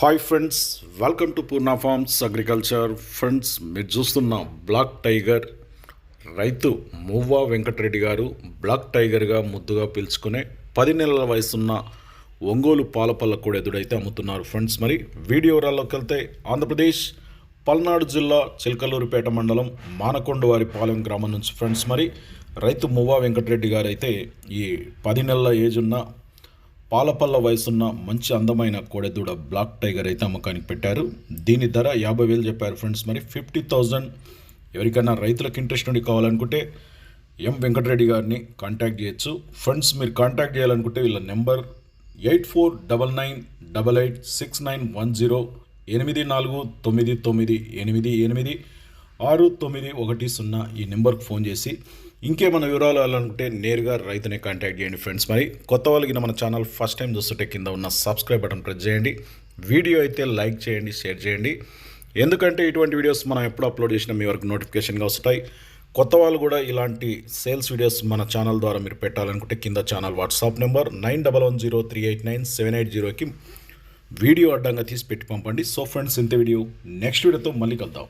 Hi friends welcome to Purna farms agriculture friends మీరు చూస్తున్న black tiger రైతు మువ్వా వెంకటరెడ్డి గారు బ్లాక్ టైగర్గా ముద్దుగా పిలుచుకునే పది నెలల వయసున్న ఒంగోలు పాలపల్ల కూడా ఎదుడైతే అమ్ముతున్నారు. ఫ్రెండ్స్ మరి వీడియో వివరాల్లోకి వెళ్తే ఆంధ్రప్రదేశ్ పల్నాడు జిల్లా చిలకలూరుపేట మండలం మానకొండవారి పాలెం గ్రామం నుంచి. ఫ్రెండ్స్ మరి రైతు మువ్వా వెంకటరెడ్డి గారు అయితే ఈ పది నెలల ఏజ్ ఉన్న పాలపల్ల వయసున్న మంచి అందమైన కోడెదూడ బ్లాక్ టైగర్ అయితే అమ్మకానికి పెట్టారు. దీని ధర యాభై వేలు చెప్పారు ఫ్రెండ్స్. మరి ఫిఫ్టీ థౌజండ్ ఎవరికైనా రైతులకు ఇంట్రెస్ట్ ఉండి కావాలనుకుంటే ఎం వెంకటరెడ్డి గారిని కాంటాక్ట్ చేయొచ్చు. ఫ్రెండ్స్ మీరు కాంటాక్ట్ చేయాలనుకుంటే వీళ్ళ number eight four double nine double eight six nine one zero ఎనిమిది నాలుగు తొమ్మిది తొమ్మిది ఎనిమిది ఎనిమిది ఆరు తొమ్మిది ఒకటి సున్నా ఈ నెంబర్కి ఫోన్ చేసి ఇంకేమైనా వివరాలు కావాలనుకుంటే నేరుగా రైతునే కాంటాక్ట్ చేయండి ఫ్రెండ్స్ మరి కొత్త వాళ్ళకి మన ఛానల్ ఫస్ట్ టైం చూస్తుంటే కింద ఉన్న సబ్స్క్రైబ్ బటన్ ప్రెస్ చేయండి. వీడియో అయితే లైక్ చేయండి షేర్ చేయండి. ఎందుకంటే ఇటువంటి వీడియోస్ మనం ఎప్పుడు అప్లోడ్ చేసినా మీ వరకు నోటిఫికేషన్గా వస్తాయి. కొత్త వాళ్ళు కూడా ఇలాంటి సేల్స్ వీడియోస్ మన ఛానల్ ద్వారా మీరు పెట్టాలనుకుంటే కింద channel WhatsApp number nine double one zero three eight nine seven eight జీరోకి వీడియో అడ్డంగా తీసి పెట్టి పంపండి. సో ఫ్రెండ్స్ ఇంత వీడియో నెక్స్ట్ వీడియోతో మళ్ళీ కలుద్దాం.